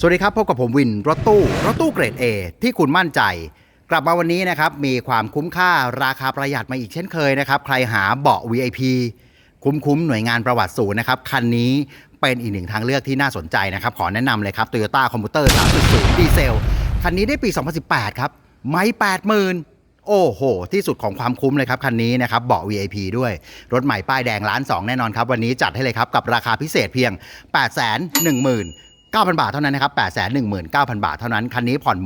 สวัสดีครับพบกับผมวินรถตู้รถตู้เกรด A ที่คุณมั่นใจ กลับมาวันนี้นะครับมีความคุ้มค่าราคาประหยัดมาอีกเช่นเคยนะครับใครหาเบาะ VIP คุ้มๆหน่วยงานประวัติศูนย์นะครับคันนี้เป็นอีกหนึ่งทางเลือกที่น่าสนใจนะครับขอแนะนำเลยครับ Toyota Commuter 3.0 ดีเซล คันนี้ได้ปี 2018 ครับ ไม่80,000 โอ้โห ที่สุดของความคุ้มเลยครับคันนี้นะครับเบาะ VIP ด้วย รถใหม่ป้ายแดงล้านสองแน่นอนครับวันนี้จัดให้เลยครับกับราคาพิเศษเพียง 8 1 0 0 0 9,000 บาทเท่านั้นนะครับ819,000 บาทเท่านั้น คันนี้ผ่อน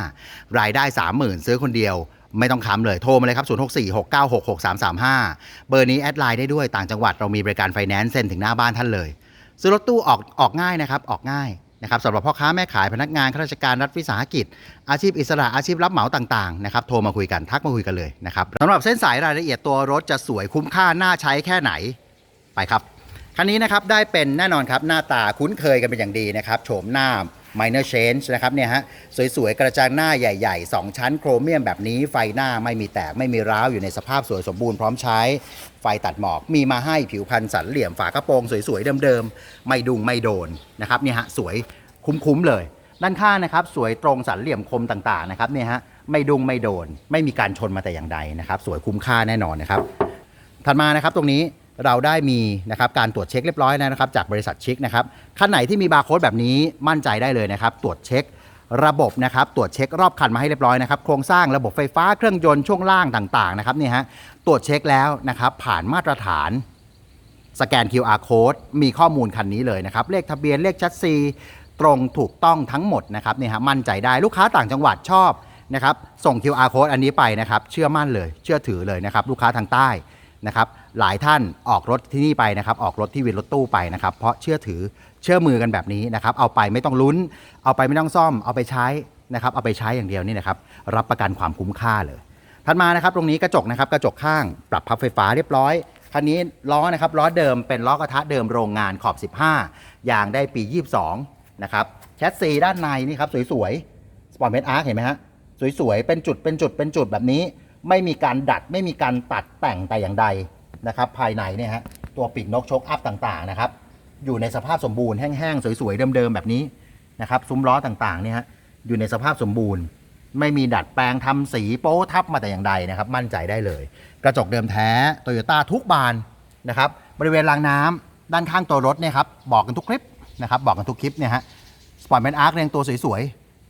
15,000รายได้ 30,000 ซื้อคนเดียวไม่ต้องค้ำเลยโทรมาเลยครับ 0646966335 เบอร์นี้แอดไลน์ได้ด้วยต่างจังหวัดเรามีบริการไฟแนนซ์เซ็นถึงหน้าบ้านท่านเลย ซื้อรถตู้ออกออกง่ายนะครับ ออกง่ายนะครับสำหรับพ่อค้าแม่ขายพนักงานข้าราชการรัฐวิสาหกิจ อาชีพอิสระอาชีพรับเหมาต่างๆนะครับโทรมาคุยกันทักมาคุยกันเลยนะครับสำหรับเส้นสายรายละเอียดตัวรถจะสวยคุ้มค่าน่าใช้แค่ไหนไปครับ คันนี้นะครับได้เป็นแน่นอนครับหน้าตาคุ้นเคยกันเป็นอย่างดีนะครับโฉมหน้า minor change นะครับเนี่ยฮะสวยๆ กระจังหน้าใหญ่ ๆ 2 ชั้นโครเมียมแบบนี้ไฟหน้าไม่มีแตกไม่มีร้าวอยู่ในสภาพสวยสมบูรณ์พร้อมใช้ ไฟตัดหมอกมีมาให้ผิวพันสันเหลี่ยมฝากระโปรงสวยๆ เดิมๆ ไม่ดุงไม่โดนนะครับเนี่ยฮะสวยคุ้มๆ เลย ด้านข้างนะครับสวยตรงสันเหลี่ยมคมต่างๆนะครับเนี่ยฮะไม่ดุงไม่โดน ไม่มีการชนมาแต่อย่างใดนะครับสวยคุ้มค่าแน่นอนนะครับถัดมานะครับตรงนี้ เราได้มีนะครับการตรวจเช็คเรียบร้อยแล้วนะครับ จากบริษัทชิคนะครับคันไหนที่มีบาร์โค้ดแบบนี้มั่นใจได้เลยนะครับ ตรวจเช็คระบบนะครับตรวจเช็ครอบคันมาให้เรียบร้อยนะครับโครงสร้างระบบไฟฟ้าเครื่องยนต์ช่วงล่างต่างๆนะครับนี่ฮะตรวจเช็คแล้วนะครับผ่านมาตรฐานสแกน QR code มีข้อมูลคันนี้เลยนะครับ เลขทะเบียนเลขชัดซีตรงถูกต้องทั้งหมดนะครับนี่ฮะมั่นใจได้ลูกค้าต่างจังหวัดชอบนะครับส่ง QR code อันนี้ไปนะครับ เชื่อมั่นเลย เชื่อถือเลยนะครับ ลูกค้าทางใต้ นะครับหลายท่านออกรถที่นี่ไปนะครับออกรถที่วินรถตู้ไปนะครับ เพราะเชื่อถือเชื่อมือกันแบบนี้นะครับ เอาไปไม่ต้องลุ้น เอาไปไม่ต้องซ่อม เอาไปใช้นะครับ เอาไปใช้อย่างเดียวนี่นะครับ รับประกันความคุ้มค่าเลยถัดมานะครับตรงนี้กระจกนะครับกระจกข้างปรับพับไฟฟ้าเรียบร้อยคันนี้ล้อนะครับล้อเดิมเป็นล้อกระทะเดิมโรงงานขอบ 15 ยางได้ปี 22 นะครับแชสซีด้านในนี่ครับสวยๆสปอร์ตเมดอาร์คเห็นไหมฮะสวยๆเป็นจุดเป็นจุดเป็นจุดแบบนี้ ไม่มีการดัด ไม่มีการตัดแต่งแต่อย่างใดนะครับ ภายในเนี่ยฮะตัวปีกนกชกอัพต่างๆนะครับ อยู่ในสภาพสมบูรณ์แห้งๆ สวยๆ เดิมๆ แบบนี้นะครับ ซุ้มล้อต่างๆเนี่ยฮะอยู่ในสภาพสมบูรณ์ ไม่มีดัดแปลงทำสีโป๊ทับมาแต่อย่างใดนะครับ มั่นใจได้เลย กระจกเดิมแท้โตโยต้าทุกบานนะครับ บริเวณรางน้ำด้านข้างตัวรถเนี่ยครับบอกกันทุกคลิปนะครับบอกกันทุกคลิปเนี่ยฮะสปอร์ตแมนอาร์คเรียงตัวสวย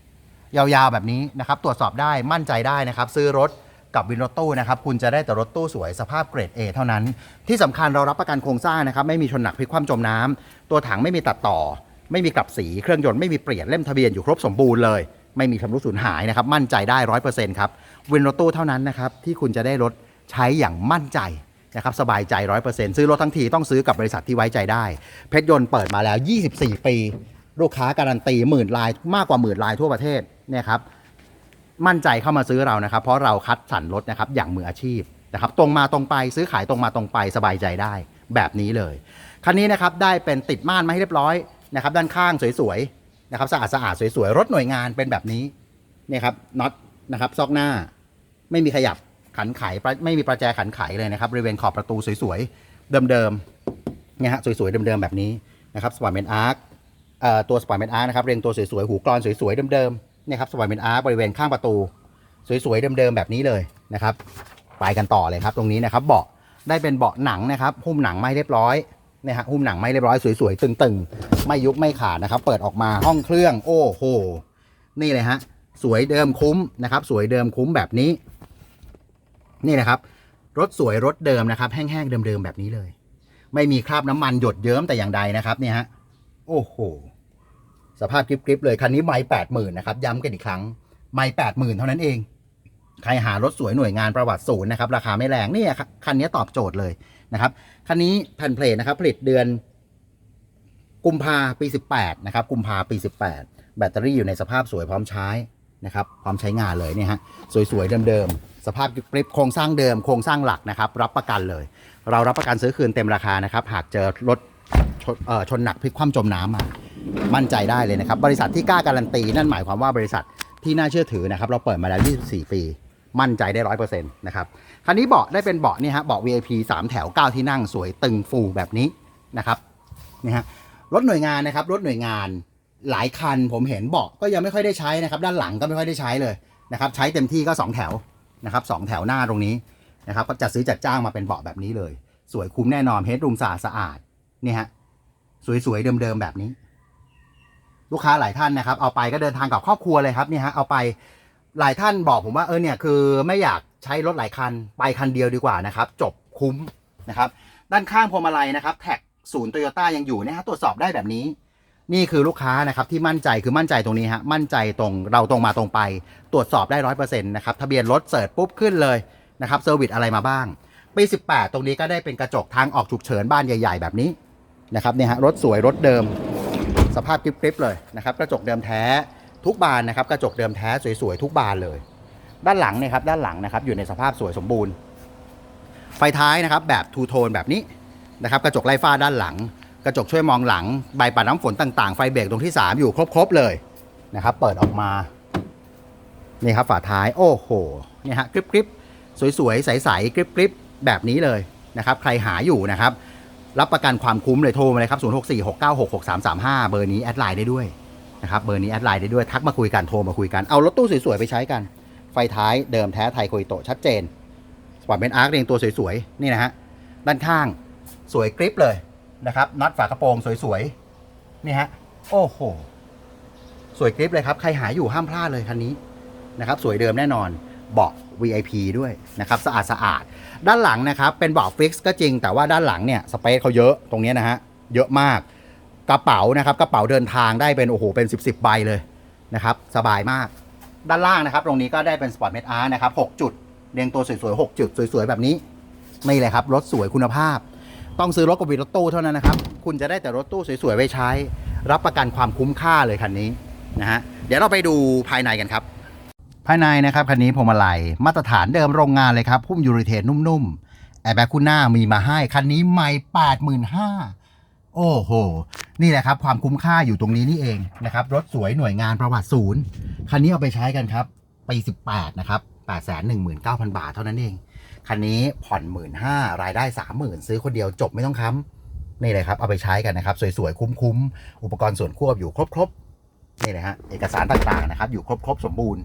ๆยาวๆแบบนี้นะครับ ตรวจสอบได้มั่นใจได้นะครับ ซื้อรถ กับวินรถตู้นะครับคุณจะได้แต่รถตู้สวยสภาพเกรด A เท่านั้น ที่สำคัญเรารับประกันโครงสร้างนะครับไม่มีชนหนักพลิกคว่ำจมน้ำตัวถังไม่มีตัดต่อ ไม่มีกลับสีเครื่องยนต์ไม่มีเปลี่ยนเล่มทะเบียนอยู่ครบสมบูรณ์เลย ไม่มีชำรุดสูญหายนะครับมั่นใจได้ร้อยเปอร์เซ็นต์ครับวินรถตู้เท่านั้นนะครับที่คุณจะได้รถใช้อย่างมั่นใจนะครับสบายใจร้อยเปอร์เซ็นต์ซื้อรถทั้งทีต้องซื้อกับบริษัทที่ไว้ใจได้ เพชรยนต์เปิดมาแล้ว 24 ปี ลูกค้าการันตีหมื่นลายมากกว่าหมื่นลายทั่วประเทศเนี่ยครับ มั่นใจเข้ามาซื้อเรานะครับ เพราะเราคัดสรรรถนะครับอย่างมืออาชีพนะครับตรงมาตรงไปซื้อขายตรงมาตรงไปสบายใจได้แบบนี้เลย คันนี้นะครับได้เป็นติดม่านมาให้เรียบร้อยนะครับด้านข้างสวยๆนะครับสะอาดสะอาดสวยๆรถหน่วยงานเป็นแบบนี้เนี่ยครับน็อตนะครับซอกหน้าไม่มีขยับขันไขไม่มีประแจขันไขเลยนะครับบริเวณขอบประตูสวยๆเดิมๆเนี่ยฮะสวยๆเดิมๆแบบนี้นะครับสปอร์ตเมนอาร์คตัวสปอยเมนอาร์คนะครับเรียงตัวสวยๆหูกรอนสวยๆเดิมๆ เนี่ยครับสปอยเมนอาร์บริเวณข้างประตู สวยๆเดิมๆแบบนี้เลยนะครับไปกันต่อเลยครับตรงนี้นะครับเบาะได้เป็นเบาะหนังนะครับหุ้มหนังไม่เรียบร้อยเนี่ยฮะหุ้มหนังไม่เรียบร้อยสวยๆตึงๆ ไม่ยุบไม่ขาดนะครับ เปิดออกมาห้องเครื่อง โอ้โหนี่เลยฮะสวยเดิมคุ้มนะครับ สวยเดิมคุ้มแบบนี้ นี่นะครับ รถสวยรถเดิมนะครับ แห้งๆเดิมๆแบบนี้เลย ไม่มีคราบน้ำมันหยดเยิ้มแต่อย่างใดนะครับ เนี่ยฮะโอ้โห สภาพกริบๆเลย คันนี้ไม่แปดหมื่นนะครับ ย้ำกันอีกครั้ง ไม่แปดหมื่นเท่านั้นเอง ใครหารถสวยหน่วยงานประวัติศูนย์นะครับ ราคาไม่แรงนี่ครับคันนี้ตอบโจทย์เลยนะครับ คันนี้แผ่นเพลทนะครับ ผลิตเดือนกุมภาปี 18 นะครับ กุมภาปี 18 แบตเตอรี่อยู่ในสภาพสวยพร้อมใช้นะครับ พร้อมใช้งานเลยเนี่ยฮะ สวยๆเดิมๆ สภาพกริบๆโครงสร้างเดิม โครงสร้างหลักนะครับ รับประกันเลย เรารับประกันซื้อคืนเต็มราคานะครับ หากเจอรถชนเอ่อชนหนักพลิกคว่ำจมน้ำมา มั่นใจได้เลยนะครับ บริษัทที่กล้าการันตี นั่นหมายความว่าบริษัทที่น่าเชื่อถือนะครับ เราเปิดมาแล้ว 24 ปี มั่นใจได้100%นต์นะครับคันนี้เบาะได้เป็นเบาะนี่ฮะเบาะ VIP 3 แถว 9 ที่นั่งสวยตึงฟูแบบนี้นะครับนี่ฮะรถหน่วยงานนะครับรถหน่วยงานหลายคันผมเห็นเบาะก็ยังไม่ค่อยได้ใช้นะครับ ด้านหลังก็ไม่ค่อยได้ใช้เลยนะครับ ใช้เต็มที่ก็ 2 แถวนะครับสองแถวหน้าตรงนี้นะครับก็จัดซื้อจัดจ้างมาเป็นเบาะแบบนี้เลย สวยคุ้มแน่นอนเฮดรูมสะอาดสะอาดนี่ฮะสวยๆเดิมๆแบบนี้ ลูกค้าหลายท่านนะครับ เอาไปก็เดินทางกับครอบครัวเลยครับนี่ฮะเอาไปหลายท่านบอกผมว่าเออเนี่ยคือไม่อยากใช้รถหลายคันไปคันเดียวดีกว่านะครับ จบคุ้มนะครับ ด้านข้างพวงมาลัยนะครับ แท็กศูนย์โตโยต้ายังอยู่นะฮะตรวจสอบได้แบบนี้ นี่คือลูกค้านะครับที่มั่นใจคือมั่นใจตรงนี้ฮะมั่นใจตรงเราตรงมาตรงไป ตรวจสอบได้ร้อยเปอร์เซ็นต์นะครับทะเบียนรถเสิร์ชปุ๊บขึ้นเลยนะครับเซอร์วิสอะไรมาบ้างปี18 ตรงนี้ก็ได้เป็นกระจกทางออกฉุกเฉินบ้านใหญ่ ๆ แบบนี้นะครับเนี่ยฮะรถสวยรถเดิม สภาพกริบๆเลยนะครับกระจกเดิมแท้ทุกบานนะครับ กระจกเดิมแท้สวยๆทุกบานเลย ด้านหลังเนี่ยครับด้านหลังนะครับอยู่ในสภาพสวยสมบูรณ์ ไฟท้ายนะครับแบบทูโทนแบบนี้นะครับกระจกไล่ฟ้าด้านหลัง กระจกช่วยมองหลังใบปัดน้ำฝนต่างๆ ไฟเบรกตรงที่ 3 อยู่ครบๆเลยนะครับเปิดออกมานี่ครับฝาท้ายโอ้โหเนี่ยฮะกริบๆสวยๆใสๆกริบๆแบบนี้เลยนะครับใครหาอยู่นะครับ รับประกันความคุ้มเลยโทรมาเลยครับ 0 6 4 6 9 6 6 3 3 5 เบอร์นี้แอดไลน์ได้ด้วยนะครับ เบอร์นี้แอดไลน์ได้ด้วยทักมาคุยกันโทรมาคุยกัน เอารถตู้สวยๆไปใช้กัน ไฟท้ายเดิมแท้ไทยโคอิโตชัดเจนสปอร์ตเบนอาร์คเรียงตัวสวยๆ นี่นะฮะ ด้านข้างสวยกริปเลยนะครับน็อตฝากระโปรงสวยๆ นี่ฮะ โอ้โห สวยกริปเลยครับ ใครหาอยู่ห้ามพลาดเลยคันนี้นะครับ สวยเดิมแน่นอน เบาะ VIP ด้วยนะครับสะอาดสะอาดด้านหลังนะครับเป็นเบาะฟิกซ์ก็จริง แต่ว่าด้านหลังเนี่ยสเปซเขาเยอะตรงนี้นะฮะเยอะมากกระเป๋านะครับกระเป๋าเดินทางได้เป็นโอ้โหเป็น 10บสใบเลยนะครับสบายมากด้านล่างนะครับ ตรงนี้ก็ได้เป็นสปอร์ตเมทอาร์นะครับ6จุดเรียงตัวสวยๆ6จุดสวยๆแบบนี้นี่เลยครับรถสวยคุณภาพ ต้องซื้อรถกับวินรถตู้เท่านั้นนะครับ คุณจะได้แต่รถตู้สวยๆไว้ใช้ รับประกันความคุ้มค่าเลยคันนี้นะฮะเดี๋ยวเราไปดูภายในกันครับ ภายในนะครับคันนี้พวงมาลัยมาตรฐานเดิมโรงงานเลยครับพุ่มยูริเทนนุ่มๆแอร์แบ็กคุณหน้ามีมาให้ คันนี้ไม่แปดหมื่นห้าโอ้โห นี่แหละครับ ความคุ้มค่าอยู่ตรงนี้นี่เองนะครับรถสวยหน่วยงานประวัติศูนย์คันนี้เอาไปใช้กันครับปี18นะครับ819,000บาทเท่านั้นเอง คันนี้ผ่อน1 5ื่นรายได้30,000ซื้อคนเดียวจบไม่ต้องค้ำนี่เลยครับเอาไปใช้กันนะครับ สวยๆ คุ้มๆ อุปกรณ์ส่วนควบอยู่ครบๆนี่เลยฮะเอกสารต่างๆนะครับอยู่ครบๆ สมบูรณ์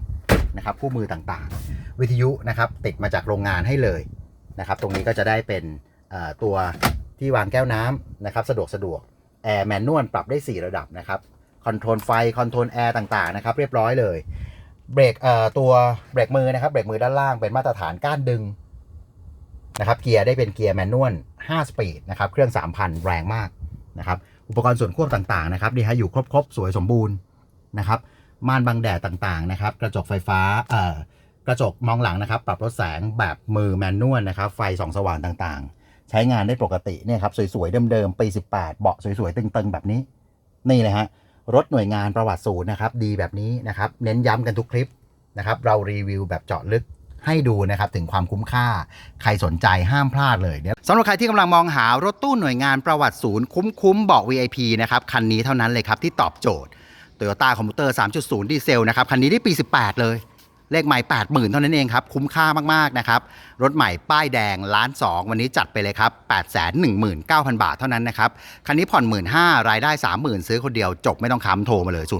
นะครับคู่มือต่างๆ วิทยุนะครับติดมาจากโรงงานให้เลยนะครับ ตรงนี้ก็จะได้เป็นตัวที่วางแก้วน้ำนะครับ สะดวกสะดวกแอร์แมนนวลปรับได้ 4 ระดับนะครับคอนโทรลไฟคอนโทรลแอร์ต่างๆนะครับ เรียบร้อยเลยเบรกเอ่อตัวเบรกมือนะครับเบรกมือด้านล่างเป็นมาตรฐานก้านดึงนะครับเกียร์ได้เป็นเกียร์แมนนวล5สปีดนะครับเครื่อง 3,000 แรงมากนะครับอุปกรณ์ส่วนควบต่างๆนะครับนี่ฮะอยู่ครบๆ สวยสมบูรณ์นะครับ ม่านบังแดดต่างๆนะครับ กระจกไฟฟ้าเอ่อกระจกมองหลังนะครับ ปรับลดแสงแบบมือแมนนวลนะครับ ไฟส่องสว่างต่างๆ ใช้งานได้ปกติเนี่ยครับสวยๆเดิมๆปี 18 เบาะสวยๆตึงๆ แบบนี้ นี่เลยฮะรถหน่วยงานประวัติศูนย์นะครับ ดีแบบนี้นะครับ เน้นย้ำกันทุกคลิปนะครับ เรารีวิวแบบเจาะลึกให้ดูนะครับถึงความคุ้มค่า ใครสนใจห้ามพลาดเลยเดี๋ยสำหรับใครที่กำลังมองหารถตู้หน่วยงานประวัติศูนย์คุ้มๆเบาะ VIP นะครับ คันนี้เท่านั้นเลยครับที่ตอบโจทย์ Toyota Commuter 3.0 ดีเซลนะครับ คันนี้ได้ปี 18 เลย เลขใหม่ 80,000 เท่านั้นเองครับ คุ้มค่ามาก ๆ นะครับ รถใหม่ป้ายแดงล้าน2วันนี้จัดไปเลยครับ 819,000 บาทเท่านั้นนะครับ คันนี้ผ่อน 15,000รายได้ 30,000 ซื้อคนเดียวจบไม่ต้องค้ำโทรมาเลย 064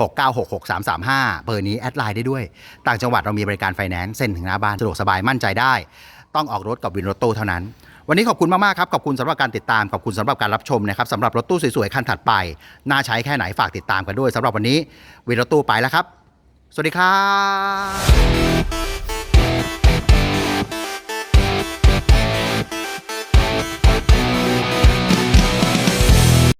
696 6335 เบอร์นี้แอดไลน์ได้ด้วย ต่างจังหวัดเรามีบริการไฟแนนซ์เซ็นถึงหน้าบ้านสะดวกสบายมั่นใจได้ ต้องออกรถกับวินรถตู้เท่านั้น วันนี้ขอบคุณมาก ๆ ครับ ขอบคุณสำหรับการติดตาม ขอบคุณสำหรับการรับชมนะครับสำหรับรถตู้สวย ๆ คันถัดไป น่าใช้แค่ไหนฝากติดตามกันด้วยสำหรับวันนี้วีรถตู้ไปแล้วครับ สวัสดีครับ